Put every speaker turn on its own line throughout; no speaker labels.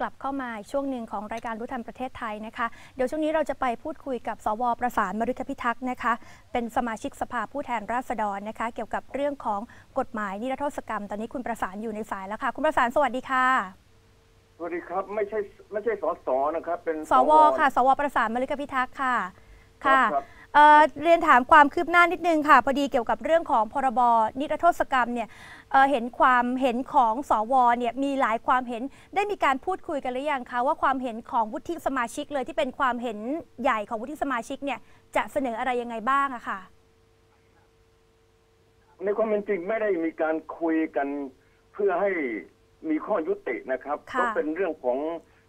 กลับเข้ามาอีกช่วงหนึ่งของรายการรู้ทันประเทศไทยนะคะ เดี๋ยวช่วงนี้เราจะไปพูดคุยกับสวประสานมฤคพิทักษ์นะคะ เป็นสมาชิกสภาผู้แทนราษฎรนะคะ เกี่ยวกับเรื่องของกฎหมายนิรโทษกรรม ตอนนี้คุณประสานอยู่ในสายแล้วค่ะ คุณประสานสวัสดีค่ะ
สวัสดีครับไม่ใช่ไม่ใช่สสนะครับเป็น
สวค่ะ สวประสานมฤคพิทักษ์ค่ะค่ะ
ครับ
เอ่อเรียนถามความคืบหน้านิดนึงค่ะ พอดีเกี่ยวกับเรื่องของพรบนิรโทษกรรมเนี่ยเอ่อเห็นความเห็นของสวเนี่ยมีหลายความเห็นได้มีการพูดคุยกันหรือยังคะว่าความเห็นของวุฒิสมาชิกเลยที่เป็นความเห็นใหญ่ของวุฒิสมาชิกเนี่ยจะเสนออะไรยังไงบ้างอะค่ะ
ในความเป็นจริงไม่ได้มีการคุยกันเพื่อให้มีข้อยุตินะครับ
ค่ะ
ก็เป็นเรื่องของ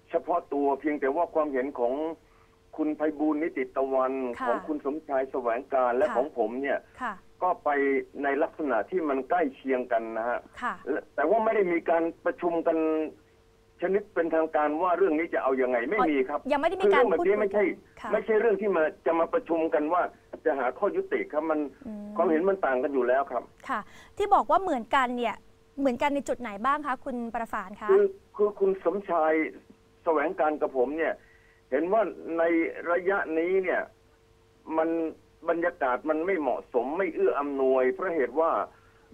เฉพาะตัวเพียงแต่ว่าความเห็นของ คุณไพบูลย์นิติตะวัน
ค่ะ
ของคุณสมชายแสวงการและ
ค่ะ
ของผมเนี่ย
ค่ะ
ก็ไปในลักษณะที่มันใกล้เคียงกันนะฮะ
ค่ะ
และแต่ว่าไม่ได้มีการประชุมกัน ชนิดเป็นทางการว่าเรื่องนี้จะเอาอยัางไงไม่มีครับ
ยังไม่ได้มี
คือ
การ
เรื่องแบบ
พูด
นี้
คุย
ไม่ใช่
กันค่ะ
ไม่ใช่เรื่องที่มาจะมาประชุมกันว่า จะหาข้อยุติครับมัน
อืม
ความเห็นมันต่างกันอยู่แล้วครับ
ค่ะ ที่บอกว่าเหมือนกันเนี่ย เหมือนกันในจุดไหนบ้างคะ คุณประสานคะ
คือคือคุณสมชายแสวงการกับผมเนี่ย เห็นว่าในระยะนี้เนี่ย มันบรรยากาศมันไม่เหมาะสมไม่เอื้ออำนวย เพราะเหตุว่า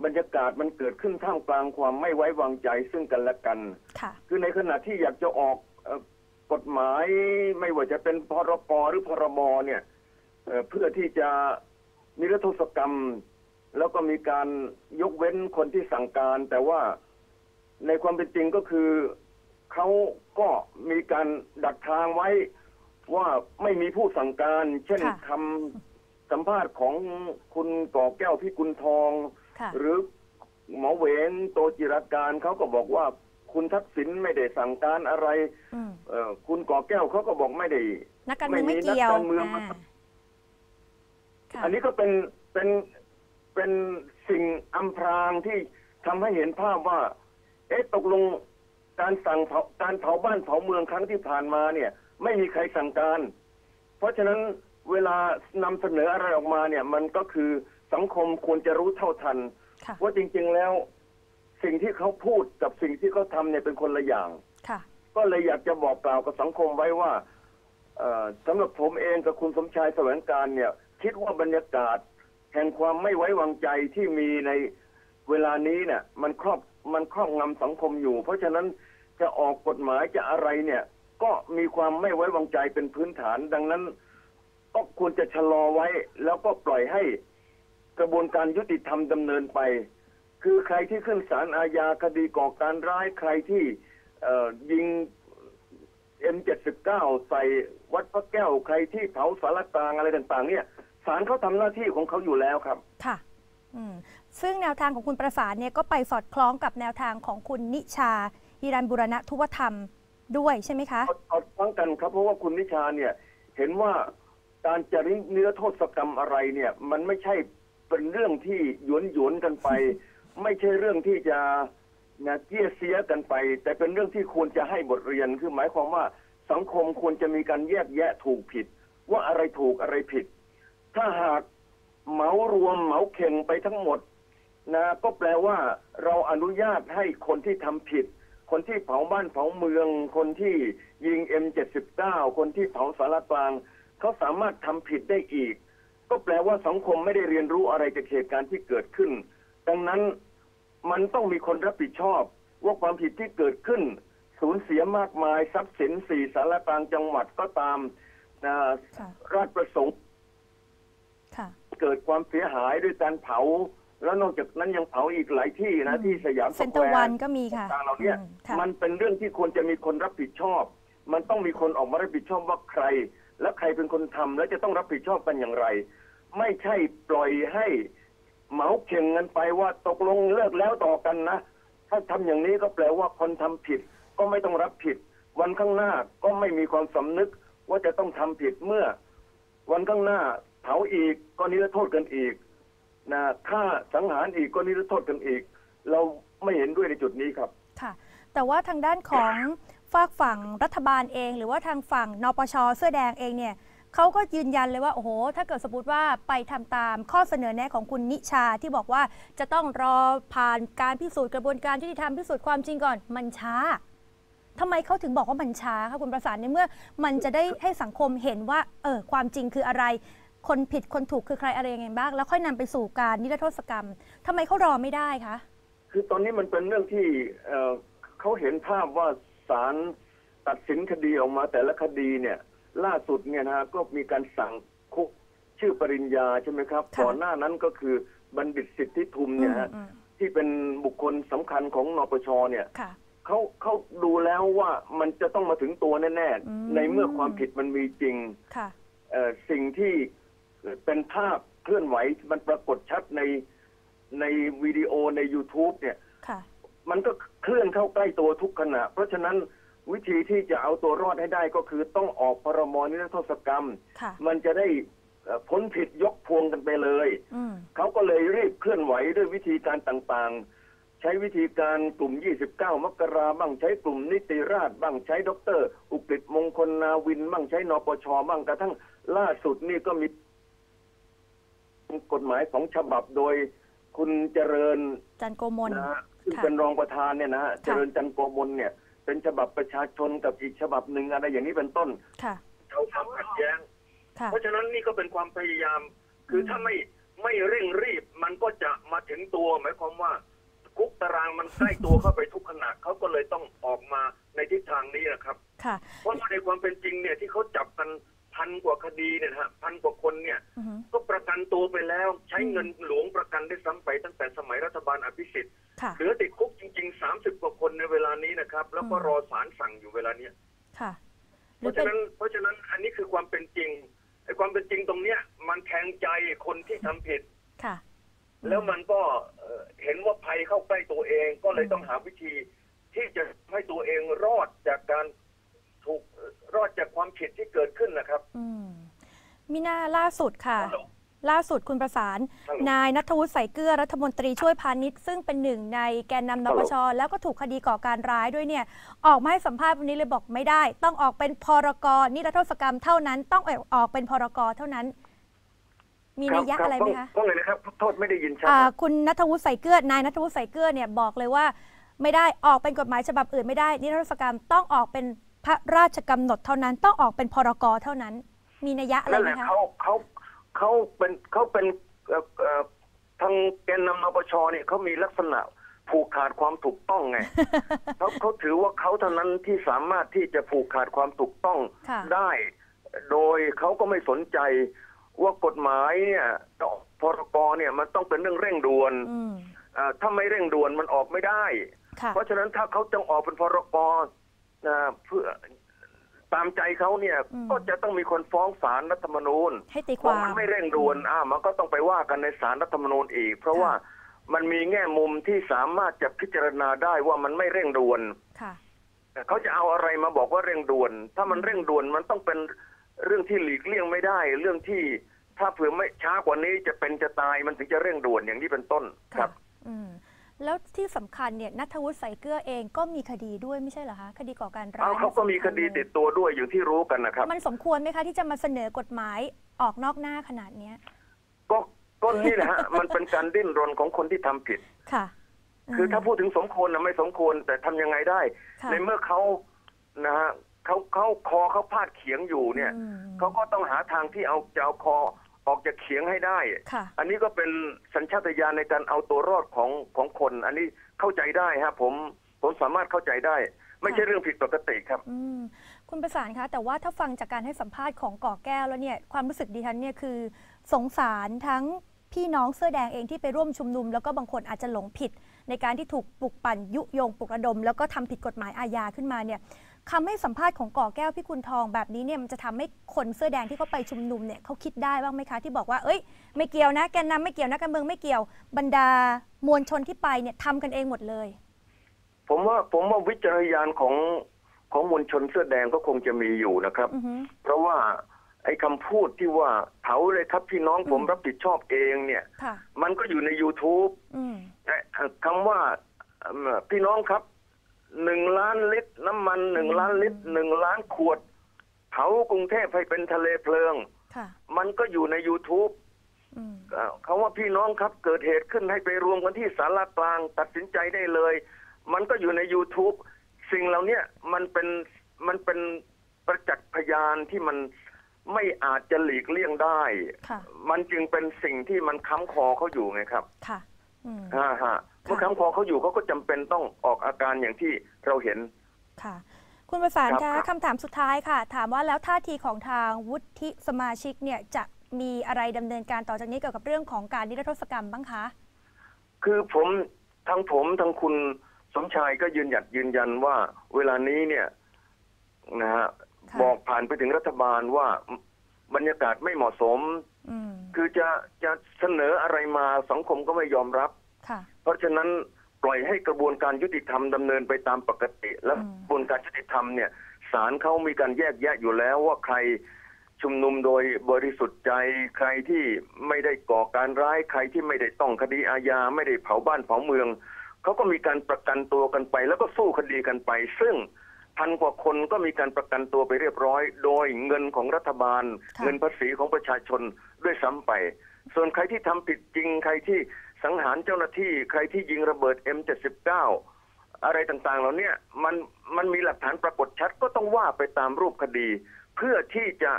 บรรยากาศมันเกิดขึ้นท่ามกลางความไม่ไว้วางใจซึ่งกันและกัน
ค่ะ
คือในขณะที่อยากจะออกเอ่อกฎหมายไม่ว่าจะเป็นพรปหรือพรบเนี่ยเอ่อเพื่อที่จะนิรโทษกรรม แล้วก็มีการยกเว้นคนที่สั่งการ แต่ว่าในความเป็นจริงก็คือ เขาก็มีการดักทางไว้ว่าไม่มีผู้สั่งการ เช่น
ค่ะ
คำสัมภาษณ์ของคุณก่อแก้วพิกุลทอง
ค่ะ
หรือหมอเหวนโตจิรการเขาก็บอกว่าคุณทักษิณไม่ได้สั่งการอะไร
อืม
เอ่อคุณก่อแก้วเขาก็บอกไม่ได้
นักการเมือง
ไม่
ไม่
มี
เกี่ยว
นักการเมืองมา
อ่าค่ะ
อันนี้ก็เป็นเป็นเป็นสิ่งอำพรางที่ทำให้เห็นภาพว่า เอ๊ะตกลง การสั่งเผาการเผาบ้านเผาเมืองครั้งที่ผ่านมาเนี่ย ไม่มีใครสั่งการ เพราะฉะนั้นเวลานำเสนออะไรออกมาเนี่ย มันก็คือสังคมควรจะรู้เท่าทัน
ค่ะ
ว่าจริง ๆแล้ว สิ่งที่เขาพูดกับสิ่งที่เขาทำเนี่ยเป็นคนละอย่าง
ค่ะ
ก็เลยอยากจะบอกกล่าวกับสังคมไว้ว่าเอ่อสำหรับผมเองกับคุณสมชายแสวงการเนี่ย คิดว่าบรรยากาศ แห่งความไม่ไว้วางใจที่มีในเวลานี้เนี่ย มันครอบมันครอบงำสังคมอยู่ เพราะฉะนั้น จะออกกฎหมายจะอะไรเนี่ย ก็มีความไม่ไว้วางใจเป็นพื้นฐาน ดังนั้น ก็ควรจะชะลอไว้ แล้วก็ปล่อยให้กระบวนการยุติธรรมดำเนินไป คือใครที่ขึ้นศาลอาญาคดีก่อการร้ายใครที่เอ่อยิง M79 ใส่วัดพระแก้วใครที่เผาสารกลางอะไรต่าง ๆ เนี่ยศาลเขาทำหน้าที่ของเขาอยู่แล้วครับ
ค่ะซึ่งแนวทางของคุณประสานเนี่ยก็ไปสอดคล้องกับแนวทางของคุณนิชา ฮิรันบุรณทุวธรรมด้วยใช่ไหมคะ
เอาฟังกันครับเพราะว่าคุณนิชาเนี่ยเห็นว่าการจะนิรโทษกรรมอะไรเนี่ย มันไม่ใช่เป็นเรื่องที่หยวนหยวนๆกันไป ไม่ใช่เรื่องที่จะนะเกี้ยเสียกันไป แต่เป็นเรื่องที่ควรจะให้บทเรียนคือหมายความว่าสังคมควรจะมีการแยกแยะถูกผิด ว่าอะไรถูกอะไรผิด ถ้าหากเหมารวมเหมาเข่งไปทั้งหมดนะก็แปลว่าเราอนุญาตให้คนที่ทำผิด คนที่เผาบ้านเผาเมือง คนที่ยิง M79 คนที่เผาสารกลางเขาสามารถทำผิดได้อีก ก็แปลว่าสังคมไม่ได้เรียนรู้อะไรจากเหตุการณ์ที่เกิดขึ้น ดังนั้นมันต้องมีคนรับผิดชอบ ว่าความผิดที่เกิดขึ้น สูญเสียมากมายทรัพย์สินสี่สารกลางจังหวัดก็ตามนะ
ค่ะ
ราชประสงค์
ค่ะ
เกิดความเสียหายด้วยการเผา แล้วนอกจากนั้นยังเผาอีกหลายที่นะ
อืม
ที่สยามส
เซ็น
แค
เตอ
ว
ร์วัน
ร์
ก็มีค่ะ
ต่างๆเหล่านี้
อืมค่ะ
มันเป็นเรื่องที่ควรจะมีคนรับผิดชอบ มันต้องมีคนออกมารับผิดชอบว่าใคร และใครเป็นคนทำและจะต้องรับผิดชอบกันอย่างไร ไม่ใช่ปล่อยให้เหมาเข่งกันไปว่าตกลงเลิกแล้วต่อกันนะ ถ้าทำอย่างนี้ก็แปลว่าคนทำผิด ก็ไม่ต้องรับผิด วันข้างหน้าก็ไม่มีความสำนึกว่าจะต้องทำผิดเมื่อ วันข้างหน้าเผาอีกก็นิรโทษกันอีก นะฆ่าสังหารอีกก็นิรโทษกันอีก เราไม่เห็นด้วยในจุดนี้ครับ
ค่ะ แต่ว่าทางด้านของฝากฝั่งรัฐบาลเอง หรือว่าทางฝั่งนปชเสื้อแดงเองเนี่ยเขาก็ยืนยันเลยว่าโอ้โห ถ้าเกิดสมมติว่าไปทำตามข้อเสนอแนะของคุณนิชาที่บอกว่าจะต้องรอผ่านการพิสูจน์กระบวนการยุติธรรมพิสูจน์ความจริงก่อนมันช้าทำไมเขาถึงบอกว่ามันช้าคะคุณประสานในเมื่อ มันจะได้ให้สังคมเห็นว่าเออความจริงคืออะไร คนผิดคนถูกคือใครอะไรยังไงบ้าง แล้วค่อยนำไปสู่การนิรโทษกรรมทำไมเขารอไม่ได้คะ
คือตอนนี้มันเป็นเรื่องที่เอ่อเขาเห็นภาพว่าศาลตัดสินคดีออกมาแต่ละคดีเนี่ย ล่าสุดเนี่ยนะฮะก็มีการสั่งคุกชื่อปริญญาใช่ไหมครับ
ค่ะ
ก่อนหน้านั้นก็คือบัณฑิตสิทธิทุมเนี่ยฮะ
อืม
ที่เป็นบุคคลสำคัญของนปชเนี่ย
ค่ะ
เขาเขาดูแล้วว่ามันจะต้องมาถึงตัวแน่
อืม
ๆในเมื่อความผิดมันมีจริง
ค่ะ
เอ่อสิ่งที่ เป็นภาพเคลื่อนไหวมันปรากฏชัดในในวิดีโอใน YouTube เนี่ย
ค่ะ
มันก็เคลื่อนเข้าใกล้ตัวทุกขณะ เพราะฉะนั้นวิธีที่จะเอาตัวรอดให้ได้ก็คือต้องออกพรมนิรโทษกรรม
ค่ะ
มันจะได้เอ่อพ้นผิดยกพวงกันไปเลย
อืม
เขาก็เลยรีบเคลื่อนไหวด้วยวิธีการต่างๆ ใช้วิธีการกลุ่ม 29 มกราบ้างใช้กลุ่มนิติราษฎร์บ้างใช้ดอกเตอรอุกฤษมงคลนาวินบ้างใช้นปชบ้างกระทั่งล่าสุดนี่ก็มี กฎหมายสองฉบับโดยคุณเจริญ
จันโกมล
นะฮะซึ่ง
ค่ะ
เป็นรองประธานเนี่ยนะฮะ
ค่ะ
เจริญจันทร์โกมลเนี่ย เป็นฉบับประชาชนกับอีกฉบับหนึ่งอะไรอย่างนี้เป็นต้น
ค่ะ
เขาทำขัดแย้ง
ค่ะ
เพราะฉะนั้นนี่ก็เป็นความพยายาม คือถ้าไม่ไม่เร่งรีบมันก็จะมาถึงตัวหมายความว่าคุกตารางมันใกล้ตัวเข้าไปทุกขณะเขาก็เลยต้องออกมาในทิศทางนี้นะครับ
ค่ะ
เพราะว่าในความเป็นจริงเนี่ยที่เขาจับกัน พันกว่าคดีเนี่ยนะฮะพันกว่าคนเนี่ย
อือฮึ
ก็ประกันตัวไปแล้วใช้เงินหลวงประกันได้ซ้ำไปตั้งแต่สมัยรัฐบาลอภิสิทธิ์
ค่ะ
เหลือติดคุกจริงๆ30กว่าคนในเวลานี้นะครับ แล้วก็
อืม
รอศาลสั่งอยู่เวลาเนี้ย
ค่ะห
เพ
รือ
ราะ
เป็
ฉะ
น
นั้นเพราะฉะนั้นอันนี้คือความเป็นจริงไอ้ความเป็นจริงตรงเนี้ย มันแทงใจคนที่ทำผิด
ค่ะ
แล้วมันก็เอ่อเห็นว่าภัยเข้าใกล้ตัวเองก็เลย
อืม
ต้องหาวิธีที่จะให้ตัวเองรอดจากการถูก รอดจากความผิดที่เกิดขึ้นนะครับ
อืมมีหน้าล่าสุดค่ะ
ฮัลโหล
ล่าสุดคุณประสาน
ฮัลโหล
นายนัทวุฒิใส่เกลือรัฐมนตรีช่วยพาณิชย์ซึ่งเป็นหนึ่งในแกนนำน
ฮัลโห
ป
ล
ชแล้วก็ถูกคดีก่อการร้ายด้วยเนี่ย ออกมาให้สัมภาษณ์วันนี้เลยบอกไม่ได้ ต้องออกเป็นพรกนิรโทษกรรมเท่านั้นต้องออกเป็นพรกเท่านั้นมีนัยยะ
คบ
อะไรไหม
ค
คะ
บว่าไงนะครับ โทษไม่ได้ยินชัด
อ่า
นะ
คุณนัทวุฒิใส่เกลือนายนัทวุฒิใส่เกลือเนี่ยบอกเลยว่า ไม่ได้ออกเป็นกฎหมายฉบับอื่นไม่ได้นิรโทษกรรมต้องออกเป็นพ ระราชกำหนดเท่านั้นต้องออกเป็นพรกเท่านั้น มีนัยยะอะไร
นั่น
ไห
แห
ม
ละ
คะ
เขาเขาเขาเป็นเขาเป็นเอ่อเอ่อทางแกนนำนปชเนี่ยเขามีลักษณะผูกขาดความถูกต้องไงเขาเขาถือว่าเขาเท่านั้นที่สามารถที่จะผูกขาดความถูกต้อง
ค่ะ
ได้ โดยเขาก็ไม่สนใจว่ากฎหมายเนี่ยพรกเนี่ยมันต้องเป็นเรื่องเร่งด่วน
อืม
อ่าถ้าไม่เร่งด่วนมันออกไม่ได้
ค่ะ
เพราะฉะนั้นถ้าเขาจะออกเป็นพรกนะ เพื่อตามใจเขาเนี่ย
อืม
ก็จะต้องมีคนฟ้องศาลรัฐธรรมนูญ
ให้ตีค
เพราะ
วาม
มันไม่เร่งด่วนอ่ามันก็ต้องไปว่ากันในศาลรัฐธรรมนูญอีก เพราะ
ค่ะ
ว่ามันมีแง่มุมที่สามารถจะพิจารณาได้ว่ามันไม่เร่งด่วน
ค่ะ
เขาจะเอาอะไรมาบอกว่าเร่งด่วน ถ้ามันเร่งด่วนมันต้องเป็นเรื่องที่หลีกเลี่ยงไม่ได้ เรื่องที่ถ้าเผื่อไม่ช้ากว่านี้จะเป็นจะตายมันถึงจะเร่งด่วนอย่างนี้เป็นต้นค
ค่ะ
รับ
อืม แล้วที่สำคัญเนี่ยนัทวุฒิใส่เกลือเองก็มีคดีด้วยไม่ใช่เหรอคะคดีก่อการร้า
เอา
ย
เขาก็มี
นี่
ค
สำญ
ดี
เลย
ติดตัวด้วยอย่างที่รู้กันนะครับ
มันสมควรไหมคะที่จะมาเสนอกฎหมายออกนอกหน้าขนาดเนี้ย
ก็ก็นี่แหละฮะมันเป็นการดิ้นรนของคนที่ทำผิด
ค่ะ
คือถ้าพูดถึงสมควรนะไม่สมควรแต่ทำยังไงได้
ค่ะ
ในเมื่อเขานะฮะเขาเขาคอเขาพาดเขียงอยู่เนี่ย
อืม
เขาก็ต้องหาทางที่เอาจะเอาคอ ออกจากเขียงให้ได้
ค่ะ
อันนี้ก็เป็นสัญชาตญาณในการเอาตัวรอดของของคน อันนี้เข้าใจได้ฮะผมผมสามารถเข้าใจได้ ไม่ใช่เรื่องผิดปกติครับ
อืมคุณประสานคะ แต่ว่าถ้าฟังจากการให้สัมภาษณ์ของก่อแก้วแล้วเนี่ยความรู้สึกดิฉันเนี่ยคือ สงสารทั้งพี่น้องเสื้อแดงเองที่ไปร่วมชุมนุม แล้วก็บางคนอาจจะหลงผิด ในการที่ถูกปลุกปั่นยุยงปลุกระดม แล้วก็ทำผิดกฎหมายอาญาขึ้นมาเนี่ย คำให้สัมภาษณ์ของก่อแก้วพี่คุณทองแบบนี้เนี่ยมันจะทำให้คนเสื้อแดงที่เขาไปชุมนุมเนี่ยเขาคิดได้บ้างไหมคะที่บอกว่าเอ้ยไม่เกี่ยวนะแกนนำไม่เกี่ยวนะการเมืองไม่เกี่ยวบรรดามวลชนที่ไปเนี่ยทำกันเองหมดเลย
ผมว่าผมว่าวิจารณญาณของของมวลชนเสื้อแดงก็คงจะมีอยู่นะครับ
อือฮึ
เพราะว่าไอ้คำพูดที่ว่าเผาเลยครับพี่น้องผม
อืม
รับผิดชอบเองเนี่ย
ค่ะ
มันก็อยู่ใน YouTube
อืม
เอ่อคำว่าเอ่อพี่น้องครับ หนึ่งล้านลิตร น้ำมันหนึ่งล้านลิตรหนึ่งล้านขวด เผากรุงเทพให้เป็นทะเลเพลิง
ค่ะ
มันก็อยู่ใน YouTube
อืม
เอ่อคำว่าพี่น้องครับเกิดเหตุขึ้นให้ไปรวมกันที่สารกลาง ตัดสินใจได้เลย มันก็อยู่ใน YouTube สิ่งเหล่าเนี้ยมันเป็นมันเป็นประจักษ์พยานที่มันไม่อาจจะหลีกเลี่ยงได้
ค่ะ
มันจึงเป็นสิ่งที่มันค้ำคอเขาอยู่ไงครับ
ค่ะ อืม
ฮ่าฮะ เมื่อค้ำคอเขาอยู่เขาก็จำเป็นต้องออกอาการอย่างที่เราเห็น
ค่ะ คุณประสาน
ครั
คะ
บ
คำถามสุดท้ายค่ะ ถามว่าแล้วท่าทีของทางวุฒิสมาชิกเนี่ยจะมีอะไรดำเนินการต่อจากนี้เกี่ยวกับเรื่องของการนิรโทษกรรมบ้างคะ
คือผมทั้งผมทั้งคุณสมชายก็ยืนหยัดยืนยันว่า เวลานี้เนี่ยนะฮะ
ค่ะ
บอกผ่านไปถึงรัฐบาลว่าบรรยากาศไม่เหมาะสม
อืม
คือจะจะเสนออะไรมาสังคมก็ไม่ยอมรับ
ค่ะ
เพราะฉะนั้นปล่อยให้กระบวนการยุติธรรมดำเนินไปตามปกติ และ
อืม
กระบวนการยุติธรรมเนี่ยศาลเขามีการแยกแยะอยู่แล้วว่าใครชุมนุมโดยบริสุทธิ์ใจ ใครที่ไม่ได้ก่อการร้ายใครที่ไม่ได้ต้องคดีอาญาไม่ได้เผาบ้านเผาเมืองเขาก็มีการประกันตัวกันไป แล้วก็สู้คดีกันไป ซึ่งพันกว่าคนก็มีการประกันตัวไปเรียบร้อย โดยเงินของรัฐบาล
ค่ะ
เงินภาษีของประชาชนด้วยซ้ำไป ส่วนใครที่ทำผิดจริงใครที่ สังหารเจ้าหน้าที่ใครที่ยิงระเบิด M79 อะไรต่างๆ เหล่านี้มันมันมีหลักฐานปรากฏชัดก็ต้องว่าไปตามรูปคดี เพื่อที่จะ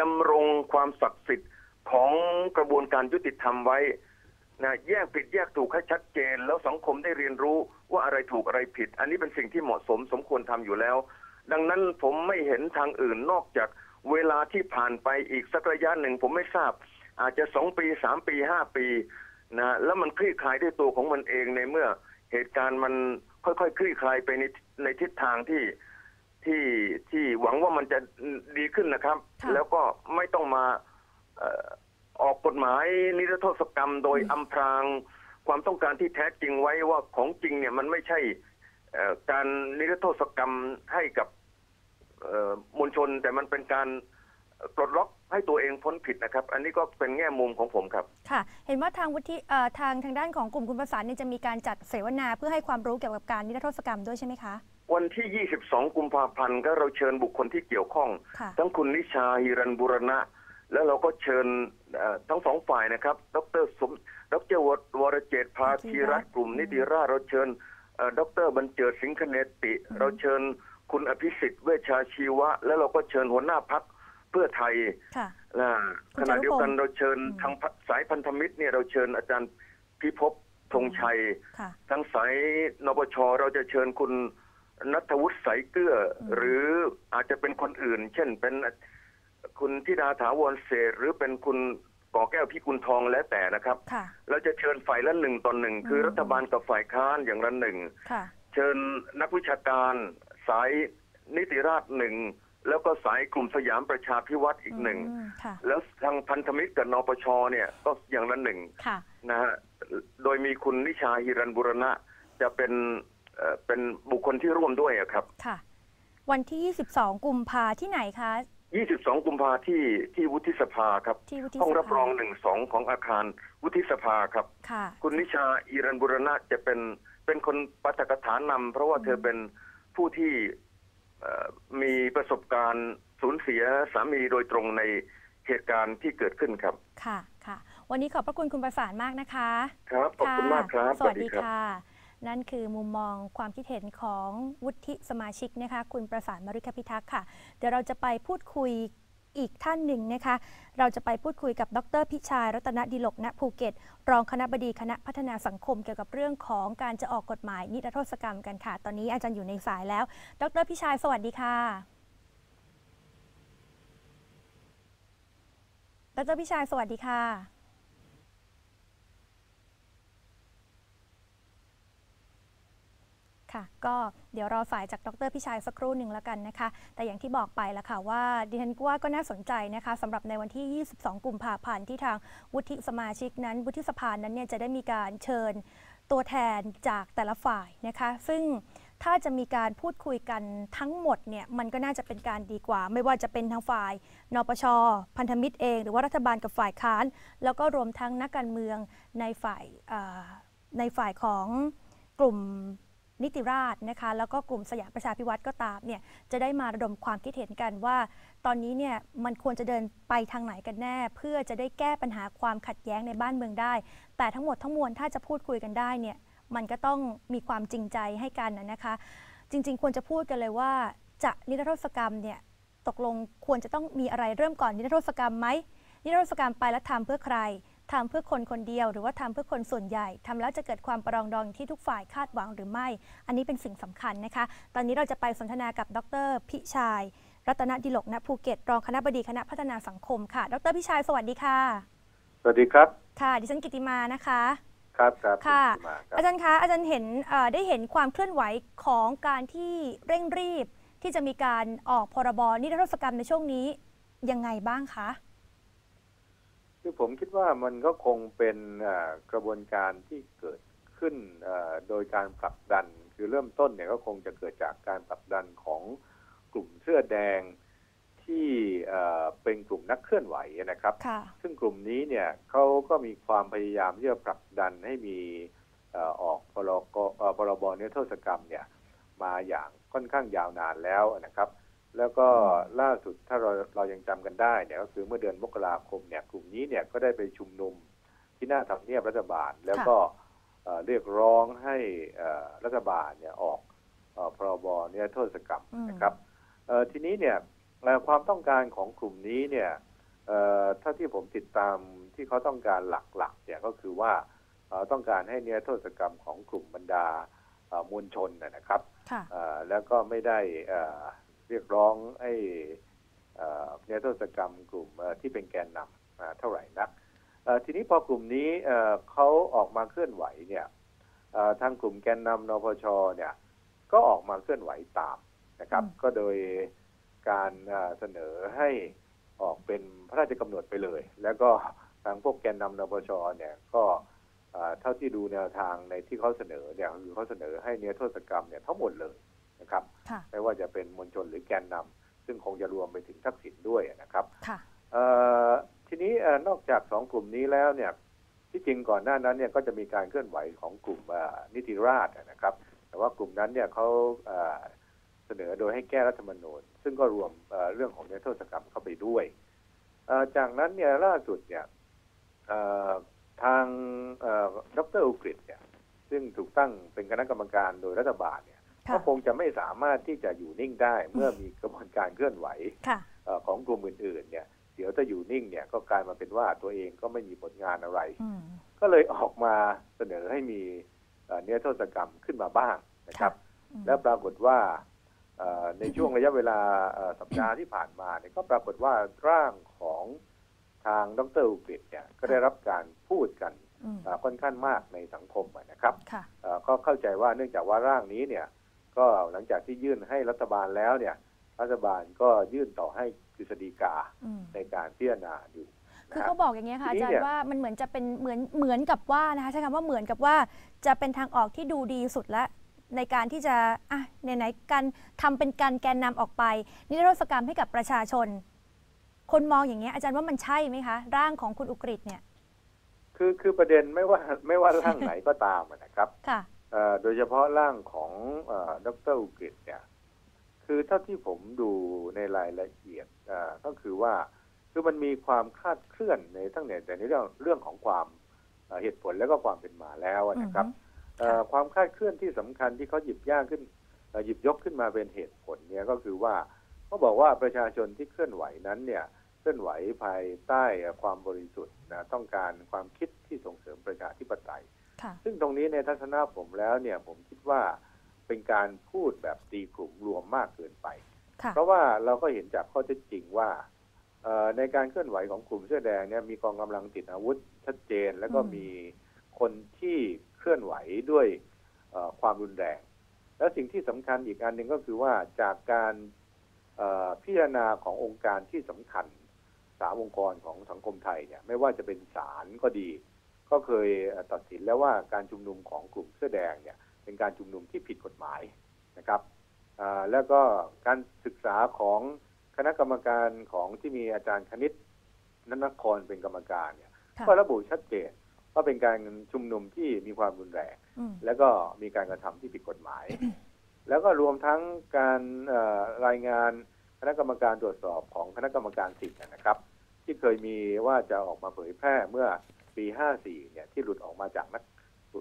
ดำรงความศักดิ์สิทธิ์ของกระบวนการยุติธรรมไว้นะแยกผิดแยกถูกให้ชัดเจน แล้วสังคมได้เรียนรู้ว่าอะไรถูกอะไรผิด อันนี้เป็นสิ่งที่เหมาะสมสมควรทำอยู่แล้ว ดังนั้นผมไม่เห็นทางอื่นนอกจากเวลาที่ผ่านไปอีกสักระยะหนึ่งผมไม่ทราบ อาจจะสองปีสามปีห้าปี นะแล้วมันคลี่คลายด้วยตัวของมันเองในเมื่อเหตุการณ์มันค่อยๆคลี่คลายไปในในทิศทางที่ที่ที่หวังว่ามันจะดีขึ้นนะครับ
ค่ะ
แล้วก็ไม่ต้องมาเอ่อออกกฎหมายนิรโทษกรรมโดยอำพรางความต้องการที่แท้จริงไว้ว่าของจริงเนี่ยมันไม่ใช่เอ่อการนิรโทษกรรมให้กับเอ่อมวลชนแต่มันเป็นการ ปลดล็อกให้ตัวเองพ้นผิดนะครับ อันนี้ก็เป็นแง่มุมของผมครับ
ค่ะ เห็นว่าทางวุฒิเอ่อทางทางด้านของกลุ่มคุณประสานเนี่ยจะมีการจัดเสวนาเพื่อให้ความรู้เกี่ยวกับการนิรโทษกรรมด้วยใช่ไหมคะ
วันที่ 22 กุมภาพันธ์ก็เราเชิญบุคคลที่เกี่ยวข้อง
ค่ะ
ทั้งคุณนิชาฮิรันบุรณะ แล้วเราก็เชิญเอ่อทั้งสองฝ่ายนะครับ ดรสม ดรววรเจตภาคีรัตน์กลุ่มนิติราษฎร์เราเชิญเอ่อดรบรรเจิดสิงคเนติ เราเชิญคุณอภิสิทธิ์เวชชาชีวะ แล้วเราก็เชิญหัวหน้าพักเพื่อไทย
ค่ะ
นะ
คุณ
ขณะเดียวกัน
จารุพงศ์
เราเชิญ
อืม
ทางสายพันธมิตรเนี่ยเราเชิญอาจารย์พิภพธงชัย
ค่ะ
ทางสายนปชเราจะเชิญคุณนัทวุฒิสายเกลืออ
ม
หรืออาจจะเป็นคนอื่น เช่นเป็นคุณธิดาถาวรเศรษฐ์หรือเป็นคุณก่อแก้วพิกุลทองแล้วแต่นะครับ
ค่ะ
เราจะเชิญฝ่ายละหนึ่งต่อหนึ่ง คือ
ม
รัฐบาลกับฝ่ายค้านอย่างละหนึ่ง
ค่ะ
เชิญนักวิชาการสายนิติราษฎร์หนึ่ง แล้วก็สายกลุ่มสยามประชาพิวัตรอีกหนึ่ง
อืมค่ะ
แล้วทางพันธมิตรกับนปชเนี่ยก็อย่างละหนึ่ง
ค่ะ
นะฮะโดยมีคุณนิชาฮิรันบุรณะจะเป็นเอ่อเป็นบุคคลที่ร่วมด้วยอะครับ
ค่ะ วันที่ 22 กุมภาที่ไหนคะ
22 กุมภาที่ที่วุฒิสภาครับ
ที่วุฒิ
ห้อง
สภา
รับรองหนึ่งสองของอาคารวุฒิสภาครับ
ค่ะ
คุณนิชาฮิรันบุรณะจะเป็นเป็นคนปาฐกถานำเพราะว่าเธอเป็นผู้ที่เอ่อ มีประสบการณ์สูญเสียสามีโดยตรงในเหตุการณ์ที่เกิดขึ้นครับ
ค่ะค่ะ วันนี้ขอบพระคุณคุณประสานมากนะคะ
ครับ ขอบคุณมากครับ
สวัสดีค่ะ นั่นคือมุมมองความคิดเห็นของวุฒิสมาชิกนะคะ คุณประสานมฤคพิทักษ์ค่ะ เดี๋ยวเราจะไปพูดคุย อีกท่านหนึ่งนะคะ เราจะไปพูดคุยกับดรพิชายรัตนดิลกณภูเก็ต รองคณะบดีคณะพัฒนาสังคมเกี่ยวกับเรื่องของการจะออกกฎหมายนิรโทษกรรมกันค่ะ ตอนนี้อาจารย์อยู่ในสายแล้ว ดรพิชายสวัสดีค่ะ ดรพิชายสวัสดีค่ะ ค่ะ ก็เดี๋ยวรอสายจากดรพิชัยสักครู่หนึ่งแล้วกันนะคะ แต่อย่างที่บอกไปแล้วค่ะว่าดิฉันว่าก็น่าสนใจนะคะสำหรับในวันที่ 22 กุมภาพันธ์ที่ทางวุฒิสมาชิกนั้น วุฒิสภานั้นเนี่ยจะได้มีการเชิญตัวแทนจากแต่ละฝ่ายนะคะ ซึ่งถ้าจะมีการพูดคุยกันทั้งหมดเนี่ยมันก็น่าจะเป็นการดีกว่า ไม่ว่าจะเป็นทางฝ่าย นปช พันธมิตรเอง หรือว่ารัฐบาลกับฝ่ายค้าน แล้วก็รวมทั้งนักการเมืองในฝ่ายในฝ่ายของกลุ่ม นิติราษฎร์นะคะแล้วก็กลุ่มสยามประชาพิวัตรก็ตามเนี่ยจะได้มาระดมความคิดเห็นกันว่า ตอนนี้เนี่ยมันควรจะเดินไปทางไหนกันแน่ เพื่อจะได้แก้ปัญหาความขัดแย้งในบ้านเมืองได้ แต่ทั้งหมดทั้งมวลถ้าจะพูดคุยกันได้เนี่ยมันก็ต้องมีความจริงใจให้กันนะนะคะ จริง ๆ ควรจะพูดกันเลยว่า จะนิรโทษกรรมเนี่ยตกลงควรจะต้องมีอะไรเริ่มก่อนนิรโทษกรรมไหมนิรโทษกรรมไปแล้วทำเพื่อใคร ทำเพื่อคนคนเดียว หรือว่าทำเพื่อคนส่วนใหญ่ทำแล้วจะเกิดความปรองดองที่ทุกฝ่ายคาดหวังหรือไม่ อันนี้เป็นสิ่งสำคัญนะคะ ตอนนี้เราจะไปสนทนากับดร พิชัยรัตนดิลกณภูเก็ตรองคณะบดีคณะพัฒนาสังคมค่ะ ดรพิชัยสวัสดีค่ะ
สวัสดีครับ
ค่ะ ดิฉันกิติมานะคะ
ครับครับ
ค่ะ
ณมาครับ
อาจารย์คะอาจารย์เห็นเอ่อได้เห็นความเคลื่อนไหวของการที่เร่งรีบที่จะมีการออกพรบนิรโทษกรรมในช่วงนี้ยังไงบ้างคะ
คือผมคิดว่ามันก็คงเป็นเอ่อกระบวนการที่เกิดขึ้นเอ่อโดยการผลักดัน คือเริ่มต้นเนี่ยก็คงจะเกิดจากการผลักดันของกลุ่มเสื้อแดงที่เอ่อเป็นกลุ่มนักเคลื่อนไหวนะครับ
ค่ะ
ซึ่งกลุ่มนี้เนี่ยเขาก็มีความพยายามที่จะผลักดันให้มีเอ่อออกพรกเอ่อพรบนิรโทษกรรมเนี่ยมาอย่างค่อนข้างยาวนานแล้วนะครับ แล้วก็ล่าสุดถ้าเราเรายังจำกันได้เนี่ยก็คือเมื่อเดือนมกราคมเนี่ยกลุ่มนี้เนี่ยก็ได้ไปชุมนุมที่หน้าทำเนียบรัฐบาล แล้วก็เอ่อเรียกร้องให้เอ่อรัฐบาลเนี่ยออกเอ่อพรบนิรโทษกรรม
อืม
นะครับเอ่อทีนี้เนี่ยเอ่อความต้องการของกลุ่มนี้เนี่ยเอ่อถ้าที่ผมติดตามที่เขาต้องการหลักๆเนี่ยก็คือว่าเอ่อต้องการให้เนื้อโทษกรรมของกลุ่มบรรดาเอ่อมวลชนนะนะครับ
ค่ะ
เอ่อแล้วก็ไม่ได้ เอ่อเรียกร้องให้เอ่อเนื้อโทษกรรมกลุ่มเอ่อที่เป็นแกนนำอ่าเท่าไหร่นักเอ่อทีนี้พอกลุ่มนี้เอ่อเขาออกมาเคลื่อนไหวเนี่ยเอ่อทางกลุ่มแกนนำนปชเนี่ยก็ออกมาเคลื่อนไหวตามนะครับ
อืม
ก็โดยการเอ่อเสนอให้ออกเป็นพระราชกำหนดไปเลย แล้วก็ทางพวกแกนนำนปชเนี่ยก็เอ่อเท่าที่ดูแนวทางในที่เขาเสนอเนี่ยคือเขาเสนอให้เนื้อโทษกรรมเนี่ยทั้งหมดเลยนะครับ
ค่ะ
ไม่ว่าจะเป็นมวลชนหรือแกนนำซึ่งคงจะรวมไปถึงทักษิณด้วยนะครับ
ค่ะ
เอ่อทีนี้เอ่อนอกจากสองกลุ่มนี้แล้วเนี่ยที่จริงก่อนหน้านั้นเนี่ยก็จะมีการเคลื่อนไหวของกลุ่มเอ่อนิติราษฎร์นะครับ แต่ว่ากลุ่มนั้นเนี่ยเขาเอ่อเสนอโดยให้แก้รัฐธรรมนูญ ซึ่งก็รวมเอ่อเรื่องของนิรโทษกรรมเข้าไปด้วยเอ่อจากนั้นเนี่ยล่าสุดเนี่ยเอ่อทางเอ่อดรอุกฤษเนี่ยซึ่งถูกตั้งเป็นคณะกรรมการโดยรัฐบาลเนี่ย
ค่ะ
ก็คงจะไม่สามารถที่จะอยู่นิ่งได้ เมื่อมีกระบวนการเคลื่อนไหว
ค่ะ
เอ่อของกลุ่มอื่นๆ เนี่ยเดี๋ยวถ้าอยู่นิ่งเนี่ยก็กลายมาเป็นว่าตัวเองก็ไม่มีผลงานอะไร
อืม
ก็เลยออกมาเสนอให้มีเอ่อเนื้อโทษกรรมขึ้นมาบ้างนะครับ
อืม
แล้วปรากฏว่าเอ่อในช่วงระยะเวลาเอ่อสัปดาห์ที่ผ่านมาเนี่ยก็ปรากฏว่าร่างของทางดรอุกฤษเนี่ยก็ได้รับการพูดกัน
อืม
เอ่อค่อนข้างมากในสังคมอะนะครับ
ค่ะ
เอ่อก็เข้าใจว่าเนื่องจากว่าร่างนี้เนี่ย ก็หลังจากที่ยื่นให้รัฐบาลแล้วเนี่ย รัฐบาลก็ยื่นต่อให้กฤษฎีกา
อืม
ในการพิจารณาดู
คือ
นะ
เขาบอกอย่างเงี้ยค่ะ
ที
อา
นี้
จาร
เนี่ย
ย์ว่ามันเหมือนจะเป็นเหมือนเหมือนกับว่านะคะใช้คำว่าเหมือนกับว่าจะเป็นทางออกที่ดูดีสุดแล้วในการที่จะอะไหนๆการทำเป็นการแกนนำออกไป นิรโทษกรรมให้กับประชาชน คนมองอย่างเงี้ยอาจารย์ว่ามันใช่ไหมคะ ร่างของคุณอุกฤษเนี่ย
คือคือประเด็นไม่ว่าไม่ว่าร่างไหนก็ตามอะนะครับ
ค่ะ
เอ่อ โดยเฉพาะร่างของเอ่อดรอุกฤษเนี่ย คือเท่าที่ผมดูในรายละเอียดเอ่อก็คือว่าคือมันมีความคลาดเคลื่อนในทั้งในแต่ในเรื่องเรื่องของความเอ่อเหตุผลแล้วก็ความเป็นมาแล้วอะนะครับเอ่อความคลาดเคลื่อนที่สำคัญที่เขาหยิบย่างขึ้นเอ่อหยิบยกขึ้นมาเป็นเหตุผลเนี่ยก็คือว่าเขาบอกว่าประชาชนที่เคลื่อนไหวนั้นเนี่ยเคลื่อนไหวภายใต้ความบริสุทธิ์นะต้องการความคิดที่ส่งเสริมประชาธิปไตย
ค่ะ
ซึ่งตรงนี้ในทัศนะผมแล้วเนี่ยผมคิดว่าเป็นการพูดแบบตีกลุ่มรวมมากเกินไป
ค่ะ
เพราะว่าเราก็เห็นจากข้อเท็จจริงว่าเอ่อในการเคลื่อนไหวของกลุ่มเสื้อแดงเนี่ยมีกองกำลังติดอาวุธชัดเจน แล้วก็
อืม
มีคนที่เคลื่อนไหวด้วยเอ่อความรุนแรง แล้วสิ่งที่สำคัญอีกอันหนึ่งก็คือว่าจากการเอ่อพิจารณาขององค์การที่สำคัญสามองค์กรของสังคมไทยเนี่ยไม่ว่าจะเป็นศาลก็ดี ก็เคยเอ่อตัดสินแล้วว่าการชุมนุมของกลุ่มเสื้อแดงเนี่ยเป็นการชุมนุมที่ผิดกฎหมายนะครับอ่าแล้วก็การศึกษาของคณะกรรมการของที่มีอาจารย์คณิตนันนครเป็นกรรมการเนี่ย
ค่ะ
ก็ระบุชัดเจนว่าเป็นการชุมนุมที่มีความรุนแรง
อืม
แล้วก็มีการกระทำที่ผิดกฎหมาย แล้วก็รวมทั้งการเอ่อรายงานคณะกรรมการตรวจสอบของคณะกรรมการสิทธิ์นะครับ ที่เคยมีว่าจะออกมาเผยแพร่เมื่อ ปี 54 เนี่ยที่หลุดออกมาจากนัก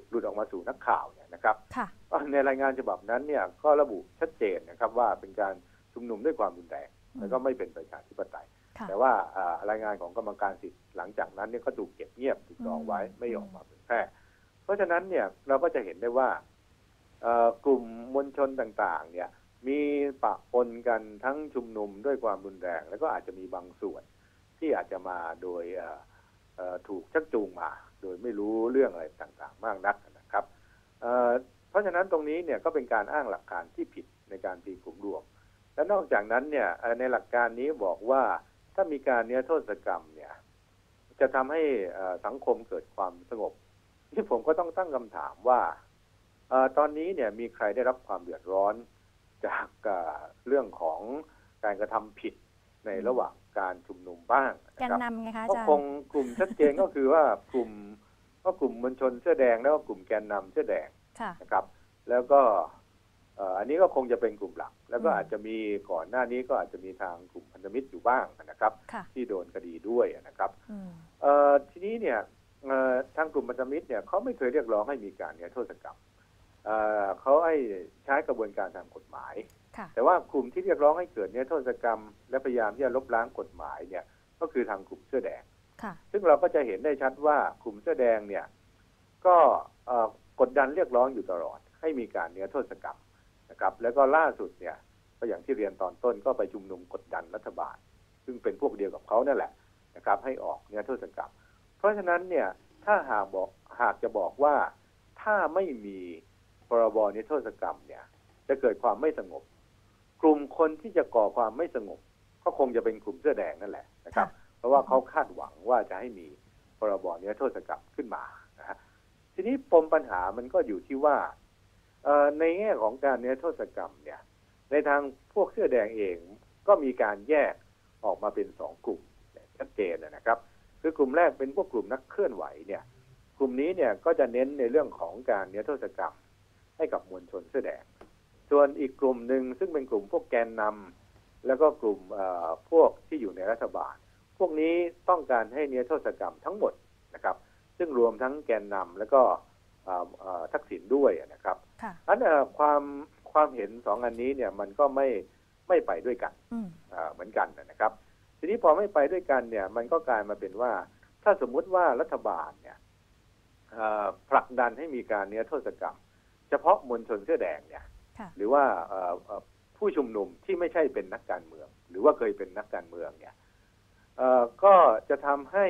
หลุดออกมาสู่นักข่าวเนี่ยนะครับ
ค่ะ
ในรายงานฉบับนั้นเนี่ยก็ระบุชัดเจนนะครับว่าเป็นการชุมนุมด้วยความรุนแรง
อืม
แล้วก็ไม่เป็นประชาธิปไตย
ค่ะ
แต่ว่าอ่ารายงานของกรรมการสิทธิ์หลังจากนั้นเนี่ยก็ถูกเก็บเงียบถูกดองไว้
อืม
ไม่ออกมาเผยแพร่เพราะฉะนั้นเนี่ยเราก็จะเห็นได้ว่าเอ่อกลุ่มมวลชนต่างๆ เนี่ยมีปะปนกันทั้งชุมนุมด้วยความรุนแรง แล้วก็อาจจะมีบางส่วนที่อาจจะมาโดยเอ่อเอ่อ ถูกชักจูงมา โดยไม่รู้เรื่องอะไรต่างๆ มากนักนะครับเเพราะฉะนั้นตรงนี้เนี่ยก็เป็นการอ้างหลักการที่ผิดในการตีกลุ่มรวม และนอกจากนั้นเนี่ยในหลักการนี้บอกว่าถ้ามีการเนี้ยโทษกรรมเนี่ยจะทำให้สังคมเกิดความสงบ ที่ผมก็ต้องตั้งคำถามว่าอตอนนี้เนี่ยมีใครได้รับความเดือดร้อนจากเอ่อเรื่องของการกระทำผิด ในระหว่างการชุมนุมบ้าง
แกน
นะครับ
นำไงคะอา
ก็
จาร
คง
ย์
กลุ่มชัดเจนก็คือว่ากลุ่มก็กลุ่มมวลชนเสื้อแดงแล้วก็กลุ่มแกนนำเสื้อแดง
ค่ะ
นะครับแล้วก็เอ่ออันนี้ก็คงจะเป็นกลุ่มหลัก แล้วก็
อืม
อาจจะมีก่อนหน้านี้ก็อาจจะมีทางกลุ่มพันธมิตรอยู่บ้างนะครับ
ค่ะ
ที่โดนคดีด้วยนะครับ
อืม
เอ่อทีนี้เนี่ยเอ่อทางกลุ่มพันธมิตรเนี่ยเขาไม่เคยเรียกร้องให้มีการเนี่ยโทษกรรมเอ่อเขาให้ใช้กระบวนการทางกฎหมาย
ค่ะ
แต่ว่ากลุ่มที่เรียกร้องให้เกิดเนี่ยโทษกรรม และพยายามที่จะลบล้างกฎหมายเนี่ยก็คือทางกลุ่มเสื้อแดง
ค่ะ
ซึ่งเราก็จะเห็นได้ชัดว่ากลุ่มเสื้อแดงเนี่ย ก็เอ่อกดดันเรียกร้องอยู่ตลอด ให้มีการเนี่ยโทษกรรมนะครับ แล้วก็ล่าสุดเนี่ยก็อย่างที่เรียนตอนต้นก็ไปชุมนุมกดดันรัฐบาล ซึ่งเป็นพวกเดียวกับเขานั่นแหละนะครับ ให้ออกเนี่ยโทษกรรม เพราะฉะนั้นเนี่ยถ้าหากบอกหากจะบอกว่าถ้าไม่มีพรบนิรโทษกรรมเนี่ย จะเกิดความไม่สงบ กลุ่มคนที่จะก่อความไม่สงบ ก็คงจะเป็นกลุ่มเสื้อแดงนั่นแหละนะครับ เพราะว่าเขาคาดหวังว่าจะให้มีพรบนิรโทษกรรมขึ้นมานะฮะทีนี้ปมปัญหามันก็อยู่ที่ว่าเอ่อในแง่ของการนิรโทษกรรมเนี่ย ในทางพวกเสื้อแดงเองก็มีการแยกออกมาเป็นสองกลุ่มเนี่ยชัดเจนนะครับ คือกลุ่มแรกเป็นพวกกลุ่มนักเคลื่อนไหวเนี่ย กลุ่มนี้เนี่ยก็จะเน้นในเรื่องของการนิรโทษกรรมให้กับมวลชนเสื้อแดง ส่วนอีกกลุ่มหนึ่งซึ่งเป็นกลุ่มพวกแกนนำแล้วก็กลุ่มเอ่อพวกที่อยู่ในรัฐบาล พวกนี้ต้องการให้นิรโทษกรรมทั้งหมดนะครับ ซึ่งรวมทั้งแกนนำแล้วก็เอ่อเอ่อทักษิณด้วยนะครับ
ค่ะ
อันเอ่อความความเห็นสองอันนี้เนี่ยมันก็ไม่ไม่ไปด้วยกัน
อืม
อ่าเหมือนกันนะครับ ทีนี้พอไม่ไปด้วยกันเนี่ย มันก็กลายมาเป็นว่า ถ้าสมมุติว่ารัฐบาลเนี่ยเอ่อผลักดันให้มีการเนี้ยโทษกรรม เฉพาะมวลชนเสื้อแดงเนี่ย
ค่ะ
หรือว่าเอ่อเอ่อผู้ชุมนุมที่ไม่ใช่เป็นนักการเมือง หรือว่าเคยเป็นนักการเมืองเนี่ยเอ่อก็จะทำให้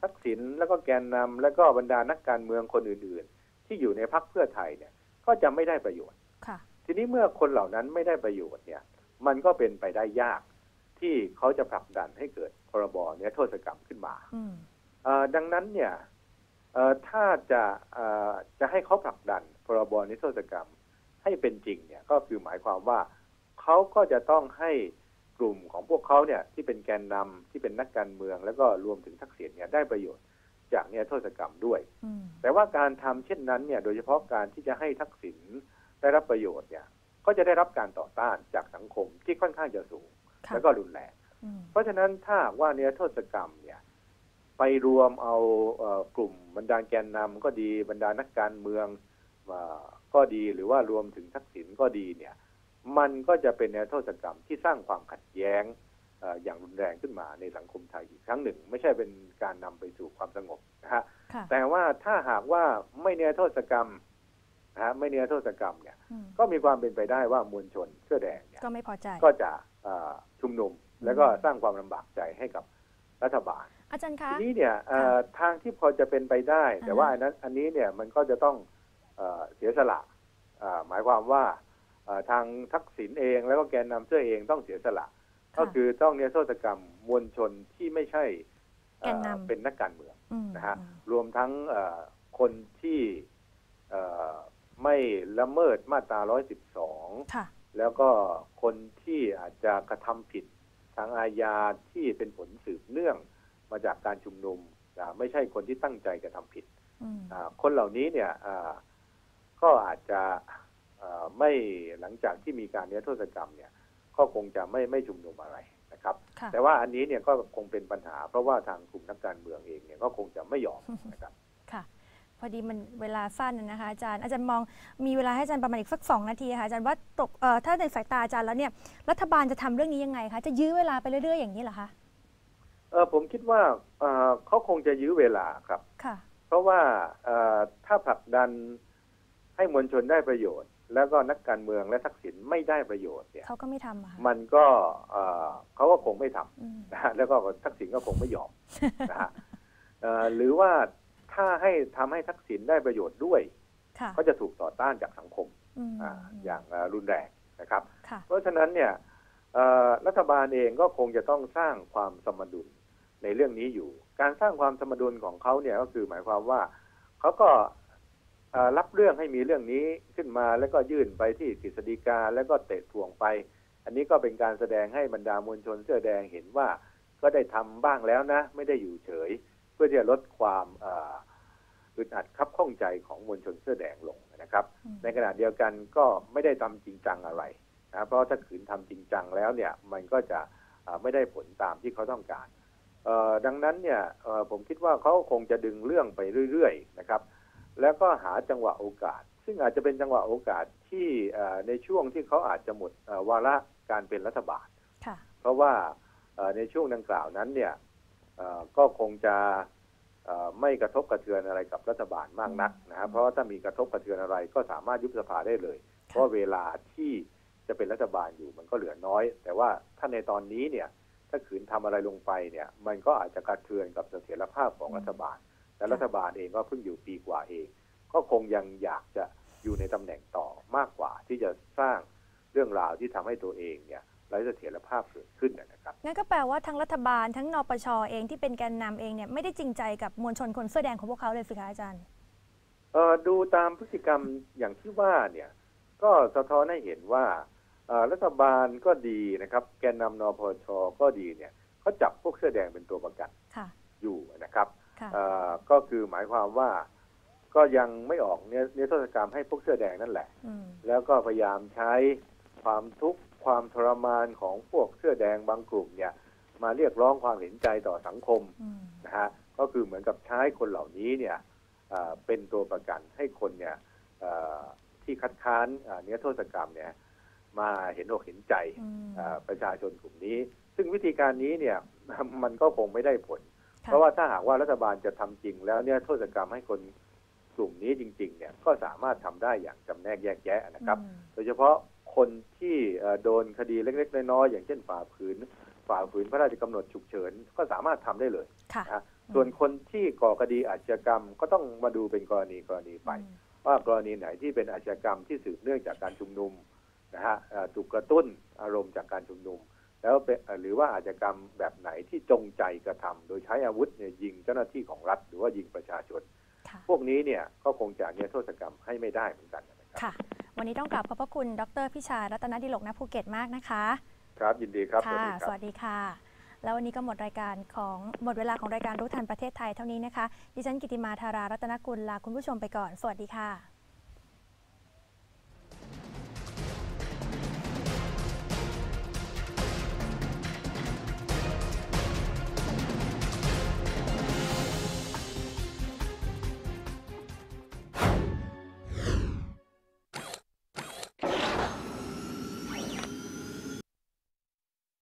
ทักษิณแล้วก็แกนนำแล้วก็บรรดานักการเมืองคนอื่น ๆ ที่อยู่ในพรรคเพื่อไทยเนี่ย ก็จะไม่ได้ประโยชน์
ค่ะ
ทีนี้เมื่อคนเหล่านั้นไม่ได้ประโยชน์เนี่ย มันก็เป็นไปได้ยากที่เขาจะผลักดันให้เกิดพรบเนี้ยโทษกรรมขึ้นมา
อืม
เอ่อดังนั้นเนี่ยเอ่อถ้าจะเอ่อจะให้เขาผลักดันพรบนิรโทษกรรม ให้เป็นจริงเนี่ยก็คือหมายความว่าเขาก็จะต้องให้กลุ่มของพวกเขาเนี่ยที่เป็นแกนนำที่เป็นนักการเมือง แล้วก็รวมถึงทักษิณเนี่ยได้ประโยชน์จากนิรโทษกรรมด้วย
อืม
แต่ว่าการทำเช่นนั้นเนี่ยโดยเฉพาะการที่จะให้ทักษิณได้รับประโยชน์เนี่ยก็จะได้รับการต่อต้านจากสังคมที่ค่อนข้างจะสูง
ค่ะ
แล้วก็รุนแรง
อืม
เพราะฉะนั้นถ้าหากว่าเนี่ยโทษกรรมเนี่ยไปรวมเอาเอ่อกลุ่มบรรดาแกนนำก็ดีบรรดานักการเมืองเอ่อ ก็ดีหรือว่ารวมถึงทักษิณก็ดีเนี่ย มันก็จะเป็นแนวโทษกรรมที่สร้างความขัดแย้งเอ่ออย่างรุนแรงขึ้นมาในสังคมไทยอีกครั้งหนึ่ง ไม่ใช่เป็นการนำไปสู่ความสงบนะฮะ
ค่ะ
แต่ว่าถ้าหากว่าไม่เนรโทษกรรมนะฮะไม่เนรโทษกรรมเนี่ย
อืม
ก็มีความเป็นไปได้ว่ามวลชนเสื้อแดงเนี่ย
ก็ไม่พอใจ
ก็จะเอ่อชุมนุมแล้วก็สร้างความลำบากใจให้กับรัฐบาล
อาจารย์คะ
ทีนี้เนี่ยเอ่อทางที่พอจะเป็นไปได้ แต่
อ่าฮะ
ว่าอันนั้นอันนี้เนี่ยมันก็จะต้อง เอ่อเสียสละเอ่อหมายความว่าเอ่อทางทักษิณเองแล้วก็แกนนำเสื้อเองต้องเสียสละ ก็คือต้องเนรโทษกรรมมวลชนที่ไม่ใช่เอ่อ
แกนนำ
เป็นนักการเมือง
อืม
นะฮะ
อืม
รวมทั้งเอ่อคนที่เอ่อไม่ละเมิดมาตรา 112
ค่ะ
แล้วก็คนที่อาจจะกระทำผิดทางอาญาที่เป็นผลสืบเนื่องมาจากการชุมนุมอ่าไม่ใช่คนที่ตั้งใจกระทำผิด
อืม
อ่าคนเหล่านี้เนี่ยอ่า ก็อาจจะอ่าไม่หลังจากที่มีการเนี้ยโทษกรรมเนี่ยก็คงจะไม่ไม่ชุมนุมอะไรนะครับ
ค่ะ
แต่ว่าอันนี้เนี่ยก็คงเป็นปัญหา เพราะว่าทางกลุ่มนักการเมืองเองเนี่ยก็คงจะไม่ยอมนะครับ
ค่ะ พอดีมันเวลาสั้นน่ะนะคะอาจารย์อาจารย์มองมีเวลาให้อาจารย์ประมาณอีกสักสองนาทีค่ะอาจารย์ว่าตกเอ่อถ้าในสายตาอาจารย์แล้วเนี่ยรัฐบาลจะทำเรื่องนี้ยังไงคะจะยื้อเวลาไปเรื่อยๆอย่างนี้เหรอคะ
เออผมคิดว่าเอ่อเขาคงจะยื้อเวลาครับ
ค่ะ
เพราะว่าเอ่อถ้าผลักดัน ให้มวลชนได้ประโยชน์ แล้วก็นักการเมืองและทักษิณไม่ได้ประโยชน์เนี่ย
เขาก็ไม่ทำอะค่ะ
มันก็เอ่อเขาก็คงไม่ทำ
อืม
นะฮะแล้วก็ทักษิณก็คงไม่ยอมนะฮะเอ่อหรือว่าถ้าให้ทำให้ทักษิณได้ประโยชน์ด้วย
ค่ะ
ก็จะถูกต่อต้านจากสังคม
อืม
อ่าอย่างเอ่อรุนแรงนะครับ
ค่ะ
เพราะฉะนั้นเนี่ยเอ่อรัฐบาลเองก็คงจะต้องสร้างความสมดุลในเรื่องนี้อยู่ การสร้างความสมดุลของเขาเนี่ยก็คือหมายความว่าเขาก็เอ่อ รับเรื่องให้มีเรื่องนี้ขึ้นมาแล้วก็ยื่นไปที่กฤษฎีกาแล้วก็เตะทวงไป อันนี้ก็เป็นการแสดงให้บรรดามวลชนเสื้อแดงเห็นว่า ก็ได้ทำบ้างแล้วนะ ไม่ได้อยู่เฉย เพื่อที่จะลดความเอ่ออึดอัดคับข้องใจของมวลชนเสื้อแดงลงนะครับ
อืม
ในขณะเดียวกันก็ไม่ได้ทำจริงจังอะไรนะเพราะถ้าขืนทำจริงจังแล้วเนี่ย มันก็จะเอ่อไม่ได้ผลตามที่เขาต้องการเอ่อดังนั้นเนี่ยเอ่อผมคิดว่าเขาคงจะดึงเรื่องไปเรื่อยๆนะครับ แล้วก็หาจังหวะโอกาส ซึ่งอาจจะเป็นจังหวะโอกาสที่เอ่อในช่วงที่เขาอาจจะหมดเอ่อวาระการเป็นรัฐบาล
ค่ะ
เพราะว่าเอ่อในช่วงดังกล่าวนั้นเนี่ยเอ่อก็คงจะเอ่อไม่กระทบกระเทือนอะไรกับรัฐบาลมากนักนะครับเพราะว่าถ้ามีกระทบกระเทือนอะไรก็สามารถยุบสภาได้เลย เพราะว่าเวลาที่จะเป็นรัฐบาลอยู่มันก็เหลือน้อย แต่ว่าถ้าในตอนนี้เนี่ยถ้าขืนทำอะไรลงไปเนี่ย มันก็อาจจะกระเทือนกับเสถียรภาพของรัฐบาล และรัฐบาลเองก็เพิ่งอยู่ปีกว่าเอง ก็คงยังอยากจะอยู่ในตำแหน่งต่อมากกว่าที่จะสร้างเรื่องราวที่ทำให้ตัวเองเนี่ยไร้เสถียรภาพเกิดขึ้นนะครับ
งั้นก็แปลว่าทั้งรัฐบาลทั้งนปชเองที่เป็นแกนนำเองเนี่ยไม่ได้จริงใจกับมวลชนคนเสื้อแดงของพวกเขาเลยสิคะอาจารย์
เอ่อดูตามพฤติกรรมอย่างที่ว่าเนี่ย ก็สะท้อนให้เห็นว่าเอ่อรัฐบาลก็ดีนะครับ แกนนำนปชก็ดีเนี่ยเขาจับพวกเสื้อแดงเป็นตัวประกัน
ค่ะ
อยู่นะครับ
ค่ะ
เอ่อ ก็คือหมายความว่าก็ยังไม่ออกเนี่ยนิรโทษกรรมให้พวกเสื้อแดงนั่นแหละ
อืม
แล้วก็พยายามใช้ความทุกข์ความทรมานของพวกเสื้อแดงบางกลุ่มเนี่ย มาเรียกร้องความเห็นใจต่อสังคม
อืม
นะฮะก็คือเหมือนกับใช้คนเหล่านี้เนี่ยเอ่อเป็นตัวประกันให้คนเนี่ยเอ่อที่คัดค้านเอ่อนิรโทษกรรมเนี่ย มาเห็นอกเห็นใจ
อืม
เอ่อประชาชนกลุ่มนี้ ซึ่งวิธีการนี้เนี่ยมันก็คงไม่ได้ผล
ค่ะ
เพราะว่าถ้าหากว่ารัฐบาลจะทำจริง แล้วเนี่ยโทษกรรมให้คนกลุ่มนี้จริง ๆ เนี่ยก็สามารถทำได้อย่างจำแนกแยกแยะนะครับ
อืม
โดยเฉพาะคนที่เอ่อโดนคดีเล็กๆน้อยๆอย่างเช่นฝ่าฝืนฝ่าฝืนพระราชกำหนดฉุกเฉินก็สามารถทำได้เลย
ค่ะ
นะส่วนคนที่ก่อคดีอาชญากรรมก็ต้องมาดูเป็นกรณีกรณีไป
อืม
ว่ากรณีไหนที่เป็นอาชญากรรมที่สืบเนื่องจากการชุมนุมนะฮะเอ่อถูกกระตุ้นอารมณ์จากการชุมนุม แล้วเป็นเอ่อหรือว่าอาชญากรรมแบบไหนที่จงใจกระทำโดยใช้อาวุธเนี่ยยิงเจ้าหน้าที่ของรัฐ หรือว่ายิงประชาชน
ค่ะ
พวกนี้เนี่ยก็คงจะเนี่ยโทษกรรมให้ไม่ได้เหมือนกันนะครับ
ค่ะ วันนี้ต้องกราบขอบพระคุณดรพิชารัตนดิลกณภูเก็ตมากนะคะ
ครับยินดีครับสวัส
ค่ะ
ดีค
ส
รับ
วัสดีค่ะ แล้ววันนี้ก็หมดรายการของหมดเวลาของรายการรู้ทันประเทศไทยเท่านี้นะคะ ดิฉันกิติมาธารารัตนกุลลาคุณผู้ชมไปก่อน สวัสดีค่ะ